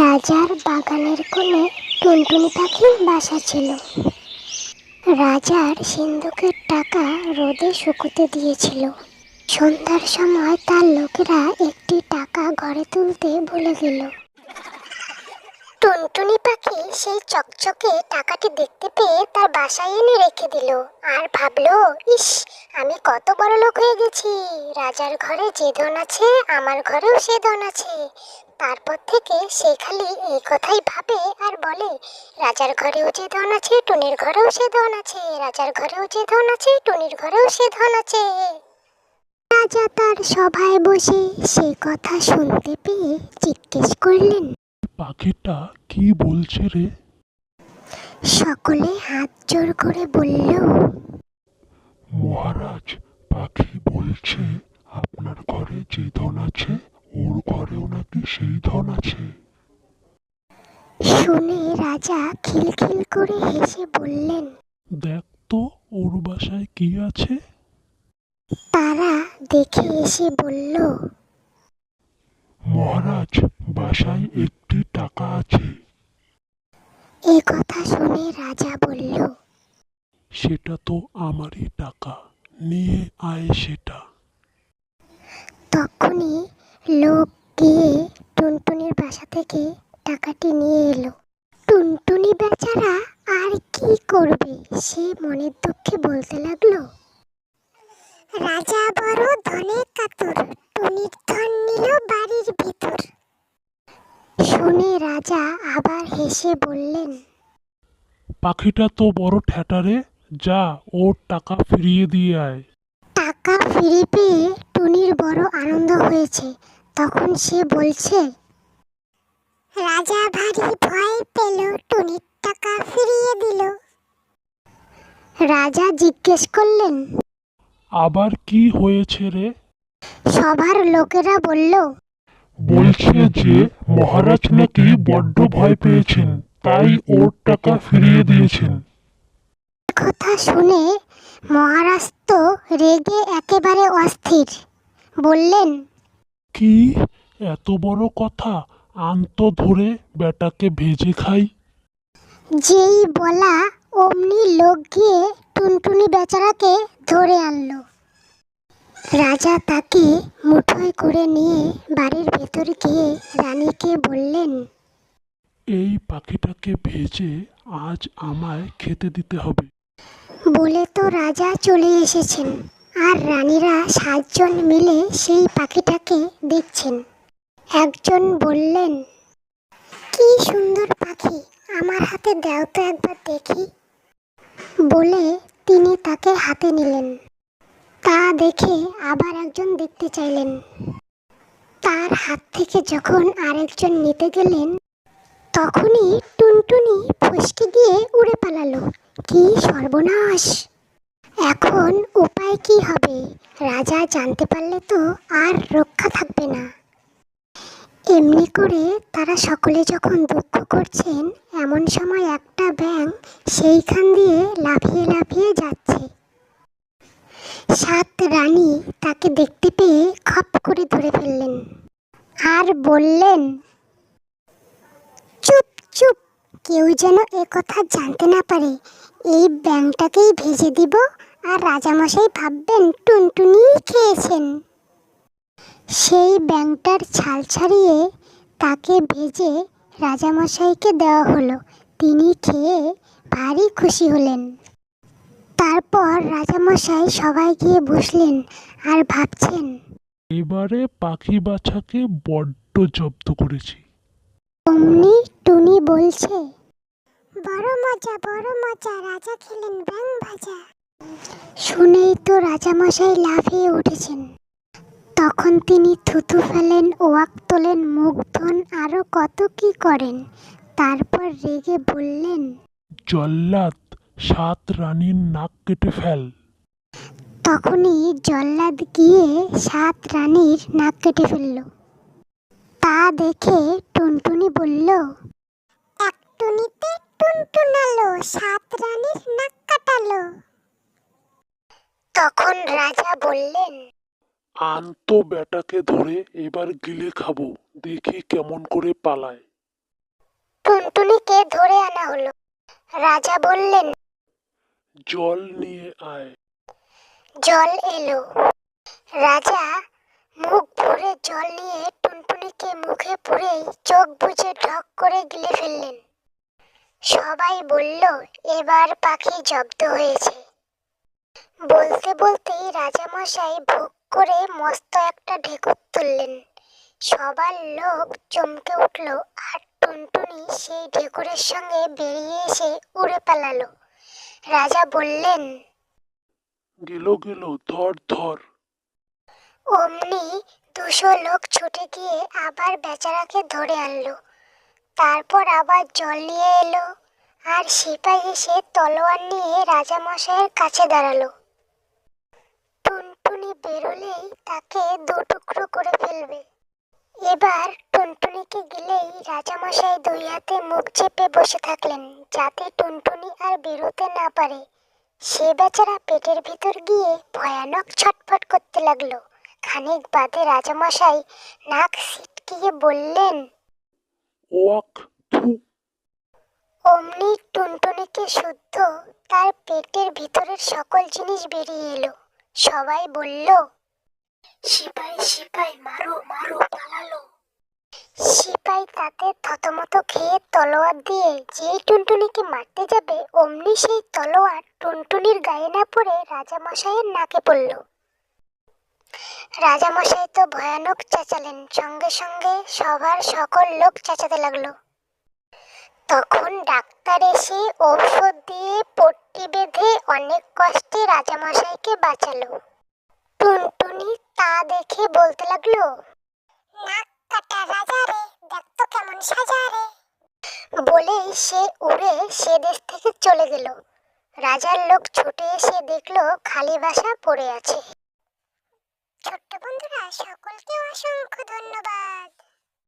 রাজার বাগানের কোণে টুনটুনি পাখির বাসা ছিল। রাজার সিন্ধুকের টাকা রোদে শুকোতে দিয়েছিল। সন্ধ্যার সময় তার লোকেরা একটি টাকা ঘরে তুলতে ভুলে গেল। টুনটুনি পাখি সেই চকচকে টাকাটি দেখতে পেয়ে তার বাসায় এনে রেখে দিল আর ভাবলো, ইস, আমি কত বড় লোক হয়ে গেছি। রাজার ঘরে যে ধন আছে, আমার ঘরেও সে ধন আছে। তারপর থেকে সে খালি এই কথাই ভাবে আর বলে রাজার ঘরেও যে ধন আছে টুনির ঘরেও সে ধন আছে। রাজার ঘরেও যে ধন আছে টুনির ঘরেও সে ধন আছে। রাজা তার সভায় বসে সে কথা শুনতে পেয়ে জিজ্ঞেস করলেন পাখিটা কি বলছে রে? সকলে হাত জোর করে বলল মহারাজ পাখি বলছে আপনার ঘরে যে ধন আছে ওর ঘরেও নাকি সেই ধন আছে। শুনে রাজা খিলখিল করে হেসে বললেন দেখ তো ওর বাসায় কি আছে। তারা দেখে এসে বলল মহারাজ বাসায় একটি টাকা আছে। এ কথা শুনে রাজা বলল সেটা তো আমারই টাকা নিয়ে আয় সেটা। তখনই লোক গিয়ে টুনটুনির বাসা থেকে টাকাটি নিয়ে এলো। টুনটুনি বেচারা আর কি করবে? সে মনের দুঃখে বলতে লাগল রাজা বড় ধনে কাতর টুনির ধন নিল বাড়ির ভিতর। শুনে রাজা আবার হেসে বললেন পাখিটা তো বড় ঠ্যাটারে যা ওর টাকা ফিরিয়ে দিয়ে আয়। টাকা ফিরে পেয়ে টুনির বড় আনন্দ হয়েছে। তখন সে বলছে রাজা ভারী ভয় পেল টুনির টাকা ফিরিয়ে দিল। রাজা জিজ্ঞেস করলেন আবার কি হয়েছে রে? সবার লোকেরা বলল বলছে যে মহারাজ নাকি বড্ড ভয় পেয়েছেন তাই ওর টাকা ফিরিয়ে দিয়েছেন। কথা শুনে মহারাজ তো রেগে একেবারে অস্থির। বললেন কি? এত বড় কথা? আন্ত ধরে বেটাকে ভেজে খাই। যেই বলা অমনি লোক গিয়ে টুনটুনি বেচারাকে ধরে আনলো। রাজা তাকে মুঠোয় করে নিয়ে বাড়ির ভেতর গিয়ে রানীকে বললেন এই পাখিটাকে ভেজে আজ আমায় খেতে দিতে হবে। বলে তো রাজা চলে এসেছেন। আর রানীরা সাতজন মিলে সেই পাখিটাকে দেখছেন। একজন বললেন, কি সুন্দর পাখি, আমার হাতে দাও তো একবার দেখি। বলে তিনি তাকে হাতে নিলেন। তা দেখে আবার একজন দেখতে চাইলেন। তার হাত থেকে যখন আরেকজন নিতে গেলেন, তখনই টুনটুনি ফসকে গিয়ে উড়ে পালালো। কি সর্বনাশ! এখন উপায় কি হবে? রাজা জানতে পারলে তো আর রক্ষা থাকবে না। এমনি করে তারা সকলে যখন দুঃখ করছেন, এমন সময় একটা ব্যাং সেইখান দিয়ে লাফিয়ে লাফিয়ে যাচ্ছে। সাত রানী তাকে দেখতে পেয়ে খপ করে ধরে ফেললেন। আর বললেন, চুপ চুপ, কেউ যেন কথা জানতে না পারে। এই ব্যাংটাকেই ভেজে দিব আর রাজামশাই ভাববেন টুনটুনি খেয়েছেন। সেই ব্যাংটার ছাল ছাড়িয়ে তাকে ভেজে রাজামশাইকে দেওয়া হলো। তিনি খেয়ে ভারী খুশি হলেন। তারপর রাজামশাই সবাই গিয়ে বসলেন আর ভাবছেন এবারে পাখি বাছাকে বড্ড জব্দ করেছি। অমনি টুনি বলছে বড় মজা বড় মজা রাজা খেলেন ব্যাং ভাজা। শুনেই তো রাজামশাই লাফিয়ে উঠেছেন। তখন তিনি থুথু ফেলেন ওয়াক তোলেন মুখ ধন আরও কত কি করেন? তারপর রেগে বললেন জল্লাদ সাত রানীর নাক কেটে ফেল। তখনই জল্লাদ গিয়ে সাত রানীর নাক কেটে ফেলল। তা দেখে টুনটুনি বলল এক টুনিতে টুনটুনালো সাত রানীর নাক কাটালো। তখন রাজা বললেন আন তো বেটাকে ধরে এবার গিলে খাব দেখি কেমন করে পালায়। টুনটুনিকে ধরে আনা হলো। রাজা বললেন জল নিয়ে আয়। জল এলো। রাজা মুখ ভরে জল নিয়ে টুনটুনিকে মুখে পুরেই চোখ বুজে ঢক করে গিলে ফেললেন। সবাই বলল এবার পাখি জব্দ হয়েছে। বলতে বলতেই রাজামশাই ভোগ করে মস্ত একটা ঢেকুর তুললেন। সবার লোক চমকে উঠল আর টুনটুনি সেই ঢেকুরের সঙ্গে বেরিয়ে এসে উড়ে পালালো। রাজা বললেন গেল গেল ধর ধর। অমনি দুশো লোক ছুটে গিয়ে আবার বেচারাকে ধরে আনলো। তারপর আবার জল নিয়ে এলো আর সিপাই এসে তলোয়ার নিয়ে রাজামশাইয়ের কাছে দাঁড়াল। টুনটুনি বেরোলেই তাকে দু টুকরো করে ফেলবে। এবার টুনটুনিকে গেলেই রাজামশাই দুই হাতে মুখ চেপে বসে থাকলেন যাতে টুনটুনি আর বেরোতে না পারে। সে বেচারা পেটের ভিতর গিয়ে ভয়ানক ছটফট করতে লাগল। খানিক বাদে রাজামশাই নাক সিটকিয়ে বললেন ওয়াক থু অমনি টুনটুনিকে শুদ্ধ তার পেটের ভিতরের সকল জিনিস বেরিয়ে এলো। সবাই বলল, সিপাই সিপাই, মারো মারো, পালালো। সিপাই তাতে থতমত খেয়ে তলোয়ার দিয়ে যেই টুনটুনিকে মারতে যাবে, অমনি সেই তলোয়ার টুনটুনির গায়ে না পড়ে রাজামশাইয়ের নাকে পড়ল। রাজামশাই তো ভয়ানক চেঁচালেন, সঙ্গে সঙ্গে সবার সকল লোক চেঁচাতে লাগল। তখন ডাক্তার এসে ঔষধ দিয়ে পট্টি বেঁধে অনেক কষ্টে রাজামশাইকে বাঁচালো। টুনটুনি তা দেখে বলতে লাগল তো কেমন সে উড়ে সে দেশ থেকে চলে গেল। রাজার লোক ছুটে এসে দেখল খালি বাসা পড়ে আছে। ছোট্ট বন্ধুরা, সকলকে অসংখ্য ধন্যবাদ।